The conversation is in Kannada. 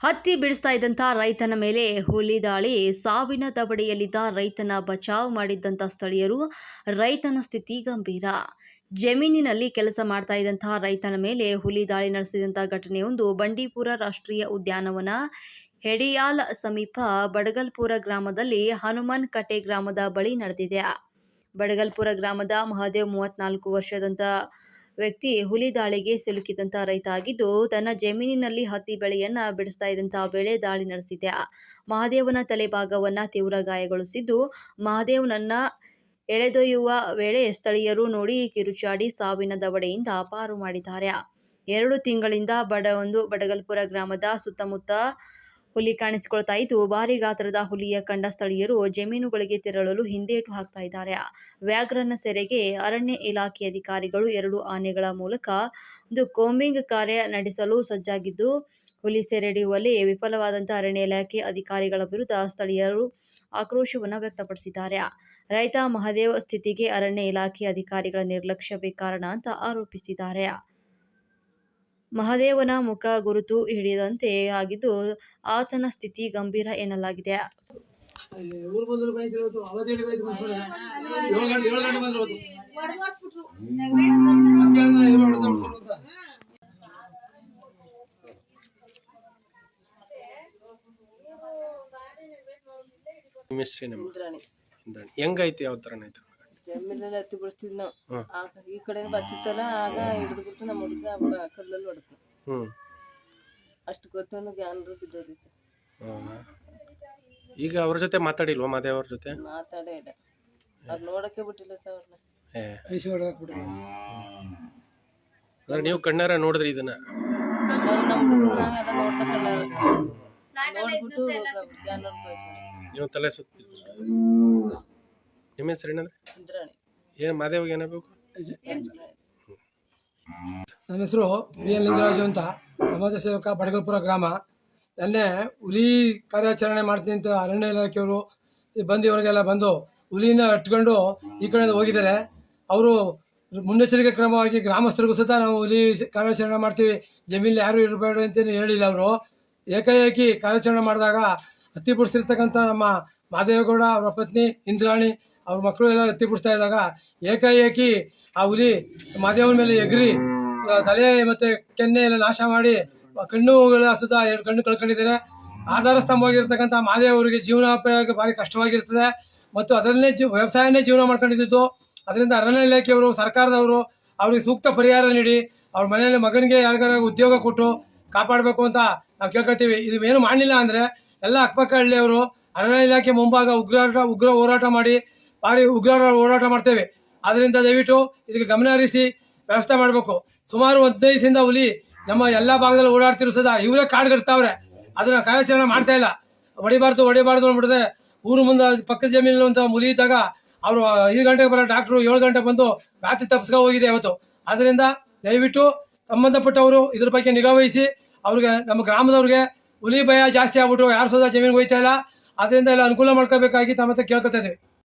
ಹತ್ತಿ ಬಿಡಿಸ್ತಾ ಇದ್ದಂಥ ರೈತನ ಮೇಲೆ ಹುಲಿ ದಾಳಿ, ಸಾವಿನ ದವಡೆಯಲ್ಲಿದ್ದ ರೈತನ ಬಚಾವ್ ಮಾಡಿದ್ದಂಥ ಸ್ಥಳೀಯರು ರೈತನ ಸ್ಥಿತಿ ಗಂಭೀರ. ಜಮೀನಿನಲ್ಲಿ ಕೆಲಸ ಮಾಡ್ತಾ ಇದ್ದಂತಹ ರೈತನ ಮೇಲೆ ಹುಲಿ ದಾಳಿ ನಡೆಸಿದಂಥ ಘಟನೆಯೊಂದು ಬಂಡೀಪುರ ರಾಷ್ಟ್ರೀಯ ಉದ್ಯಾನವನ ಹೆಡಿಯಾಲ್ ಸಮೀಪ ಬಡಗಲ್ಪುರ ಗ್ರಾಮದಲ್ಲಿ ಹನುಮನ್ ಕಟೆ ಗ್ರಾಮದ ಬಳಿ ನಡೆದಿದೆ. ಬಡಗಲ್ಪುರ ಗ್ರಾಮದ ಮಹಾದೇವ್ ಮೂವತ್ನಾಲ್ಕು ವರ್ಷದಂತ ವ್ಯಕ್ತಿ ಹುಲಿ ದಾಳಿಗೆ ಸಿಲುಕಿದಂತ ರೈತ ಆಗಿದ್ದು, ತನ್ನ ಜಮೀನಿನಲ್ಲಿ ಹತ್ತಿ ಬೆಳೆಯನ್ನ ಬಿಡಿಸ್ತಾ ಇದ್ದಂತಹ ಬೆಳೆ ದಾಳಿ ನಡೆಸಿದೆ. ಮಹಾದೇವನ ತಲೆಭಾಗವನ್ನ ತೀವ್ರ ಗಾಯಗೊಳಿಸಿದ್ದು, ಮಹಾದೇವನನ್ನ ಎಳೆದೊಯ್ಯುವ ವೇಳೆ ಸ್ಥಳೀಯರು ನೋಡಿ ಕಿರುಚಾಡಿ ಸಾವಿನ ದವಡೆಯಿಂದ ಪಾರು ಮಾಡಿದ್ದಾರೆ. ಎರಡು ತಿಂಗಳಿಂದ ಬಡ ಒಂದು ಬಡಗಲ್ಪುರ ಗ್ರಾಮದ ಸುತ್ತಮುತ್ತ ಹುಲಿ ಕಾಣಿಸಿಕೊಳ್ತಾ ಇದ್ದು, ಭಾರಿ ಗಾತ್ರದ ಹುಲಿಯ ಕಂಡ ಸ್ಥಳೀಯರು ಜಮೀನುಗಳಿಗೆ ತೆರಳಲು ಹಿಂದೇಟು ಹಾಕ್ತಾ ಇದ್ದಾರೆ. ವ್ಯಾಘ್ರನ ಸೆರೆಗೆ ಅರಣ್ಯ ಇಲಾಖೆ ಅಧಿಕಾರಿಗಳು ಎರಡು ಆನೆಗಳ ಮೂಲಕ ಒಂದು ಕೋಂಬಿಂಗ್ ಕಾರ್ಯ ನಡೆಸಲು ಸಜ್ಜಾಗಿದ್ದು, ಹುಲಿ ಸೆರೆಡಿಯುವಲ್ಲಿ ವಿಫಲವಾದಂಥ ಅರಣ್ಯ ಇಲಾಖೆ ಅಧಿಕಾರಿಗಳ ವಿರುದ್ಧ ಸ್ಥಳೀಯರು ಆಕ್ರೋಶವನ್ನು ವ್ಯಕ್ತಪಡಿಸಿದ್ದಾರೆ. ರೈತ ಮಹದೇವ್ ಸ್ಥಿತಿಗೆ ಅರಣ್ಯ ಇಲಾಖೆ ಅಧಿಕಾರಿಗಳ ನಿರ್ಲಕ್ಷ್ಯವೇ ಕಾರಣ ಅಂತ ಆರೋಪಿಸಿದ್ದಾರೆ. ಮಹದೇವನ ಮುಖ ಗುರುತು ಹಿಡಿದಂತೆ ಆಗಿದ್ದು ಆತನ ಸ್ಥಿತಿ ಗಂಭೀರ ಎನ್ನಲಾಗಿದೆ. ಹೆಂಗಾಯ್ತು? ಯಾವ ಥರ ಆಯ್ತು ಜಮೀನಲ್ಲಿ ಹತ್ತಿ ಬಿಡಿಸ್ತಿದ್ ನಾವು ಈ ಕಡೆ ಬರ್ತಿತ್ತಲ್ಲ ಆಗ ಹಿಡಿದು ಬಿಟ್ಟು ನಮ್ಮ ಹುಡುಗ ಕಲ್ಲಲ್ಲಿ ಹೊಡೆದು ಹ್ಞೂ ಅಷ್ಟು ಗೊತ್ತೊಂದು ಜ್ಞಾನರು ಬಿದ್ದೋದಿ ಈಗ ಅವ್ರ ಜೊತೆ ಮಾತಾಡಿಲ್ವಾ ಮಾದೇವ್ ಅವ್ರ ಜೊತೆ? ಮಾತಾಡೇ ಇಲ್ಲ. ಅವ್ರು ನೋಡಕ್ಕೆ ಬಿಟ್ಟಿಲ್ಲ ಸರ್ ಅವ್ರನ್ನ ಏ. ಅಂದ್ರೆ ನೀವು ಕಣ್ಣಾರ ನೋಡಿದ್ರಿ ಇದನ್ನ? ಕಲ್ಲರು ನಮ್ಮ ಹುಡುಗನ ಅದ ನೋಡ್ತಾ ಕಲ್ಲರು ನೋಡ್ಬಿಟ್ಟು ಜ್ಞಾನರು ನೀವು ತಲೆ ಸುತ್ತ. ನಿಮ್ಮ ಹೆಸರು ಏನಂದ್ರೆ? ಇಂದ್ರಾಣಿ. ಏನು ಮಾದೇವ್ಗೆ ಏನಬೇಕು ನನ್ನ ಹೆಸರು ಬಿ ಎಲ್ ಲಿಂಗರಾಜು ಅಂತ. ಸಮಾಜ ಸೇವಕ ಬಡಗಲ್ಪುರ ಗ್ರಾಮ. ನೆನ್ನೆ ಹುಲಿ ಕಾರ್ಯಾಚರಣೆ ಮಾಡ್ತೀನಿ ಅಂತ ಅರಣ್ಯ ಇಲಾಖೆಯವರು ಬಂದು ಇವರಿಗೆಲ್ಲ ಬಂದು ಹುಲಿನ ಇಟ್ಕೊಂಡು ಈ ಕಡೆ ಹೋಗಿದ್ದಾರೆ. ಅವರು ಮುನ್ನೆಚ್ಚರಿಕೆ ಕ್ರಮವಾಗಿ ಗ್ರಾಮಸ್ಥರಿಗೂ ಸಹ ನಾವು ಹುಲಿ ಕಾರ್ಯಾಚರಣೆ ಮಾಡ್ತೀವಿ. ಜಮೀನಲ್ಲಿ ಯಾರು ಇರಬೇಡ ಅಂತ ಹೇಳಿಲ್ಲ ಅವರು. ಏಕಾಏಕಿ ಕಾರ್ಯಾಚರಣೆ ಮಾಡಿದಾಗ ಹತ್ತಿ ಬಿಡಿಸಿರ್ತಕ್ಕಂಥ ನಮ್ಮ ಮಾದೇವೇಗೌಡ ಅವರ ಪತ್ನಿ ಇಂದ್ರಾಣಿ ಅವ್ರ ಮಕ್ಕಳು ಎಲ್ಲ ಎತ್ತಿ ಬಿಡ್ತಾ ಇದ್ದಾಗ ಏಕಾಏಕಿ ಆ ಹುಲಿ ಮಾದೇವನ ಮೇಲೆ ಎಗರಿ ತಲೆ ಮತ್ತೆ ಕೆನ್ನೆ ಎಲ್ಲ ನಾಶ ಮಾಡಿ ಕಣ್ಣುಗಳ ಸುತ್ತ ಎರಡು ಕಣ್ಣು ಕಳ್ಕೊಂಡಿದ್ದಾರೆ. ಆಧಾರ ಸ್ತಂಭವಾಗಿರ್ತಕ್ಕಂಥ ಮಾದೇವರಿಗೆ ಅವರಿಗೆ ಜೀವನೋಪಾಯ ಭಾರಿ ಕಷ್ಟವಾಗಿರ್ತದೆ. ಮತ್ತು ಅದರಲ್ಲೇ ಜೀವ, ವ್ಯವಸಾಯನೇ ಜೀವನ ಮಾಡ್ಕೊಂಡಿದ್ದು. ಅದರಿಂದ ಅರಣ್ಯ ಇಲಾಖೆಯವರು, ಸರ್ಕಾರದವರು ಅವ್ರಿಗೆ ಸೂಕ್ತ ಪರಿಹಾರ ನೀಡಿ, ಅವ್ರ ಮನೆಯಲ್ಲಿ ಮಗನಿಗೆ ಯಾರಿಗಾರ ಉದ್ಯೋಗ ಕೊಟ್ಟು ಕಾಪಾಡಬೇಕು ಅಂತ ನಾವು ಕೇಳ್ಕೊತೀವಿ. ಇದು ಏನು ಮಾಡಲಿಲ್ಲ ಅಂದರೆ ಎಲ್ಲ ಅಕ್ಕಪಕ್ಕ ಹಳ್ಳಿಯವರು ಅರಣ್ಯ ಇಲಾಖೆ ಮುಂಭಾಗ ಉಗ್ರಾಟ, ಉಗ್ರ ಹೋರಾಟ ಮಾಡಿ ಭಾರಿ ಉಗ್ರರ ಹೋರಾಟ ಮಾಡ್ತೇವೆ. ಆದ್ದರಿಂದ ದಯವಿಟ್ಟು ಇದಕ್ಕೆ ಗಮನ ಹರಿಸಿ ವ್ಯವಸ್ಥೆ ಮಾಡಬೇಕು. ಸುಮಾರು ಹದಿನೈದಿಂದ ದಿವಸದಿಂದ ಹುಲಿ ನಮ್ಮ ಎಲ್ಲ ಭಾಗದಲ್ಲಿ ಓಡಾಡ್ತಿರೋ ಸದಾ ಇವರೇ ಕಾಡ್ಗಿರ್ತಾವ್ರೆ ಅದನ್ನ ಕಾರ್ಯಾಚರಣೆ ಮಾಡ್ತಾ ಇಲ್ಲ. ಹೊಡಿಬಾರ್ದು ಹೊಡಿಬಾರ್ದು ಅಂದ್ಬಿಡದೆ ಊರು ಮುಂದೆ ಪಕ್ಕದ ಜಮೀನಲ್ಲಿ ಅಂತ ಮುಲಿ ಇದ್ದಾಗ ಅವರು ಐದು ಗಂಟೆಗೆ ಬರೋ ಡಾಕ್ಟ್ರು ಏಳು ಗಂಟೆ ಬಂದು ರಾತ್ರಿ ತಪ್ಪಿಸ್ಕೊ ಹೋಗಿದೆ ಅವತ್ತು ಅದರಿಂದ ದಯವಿಟ್ಟು ಸಂಬಂಧಪಟ್ಟವರು ಇದ್ರ ಬಗ್ಗೆ ನಿಗಾ ವಹಿಸಿ, ಅವ್ರಿಗೆ ನಮ್ಮ ಗ್ರಾಮದವ್ರಿಗೆ ಹುಲಿ ಭಯ ಜಾಸ್ತಿ ಆಗ್ಬಿಟ್ಟು ಯಾರು ಸದಾ ಜಮೀನಿಗೆ ಹೋಯ್ತಾ ಇಲ್ಲ. ಅದರಿಂದ ಎಲ್ಲ ಅನುಕೂಲ ಮಾಡ್ಕೋಬೇಕಾಗಿ ತಮ್ಮ ಕೇಳ್ಕೊತಾ ಇದ್ದೀವಿ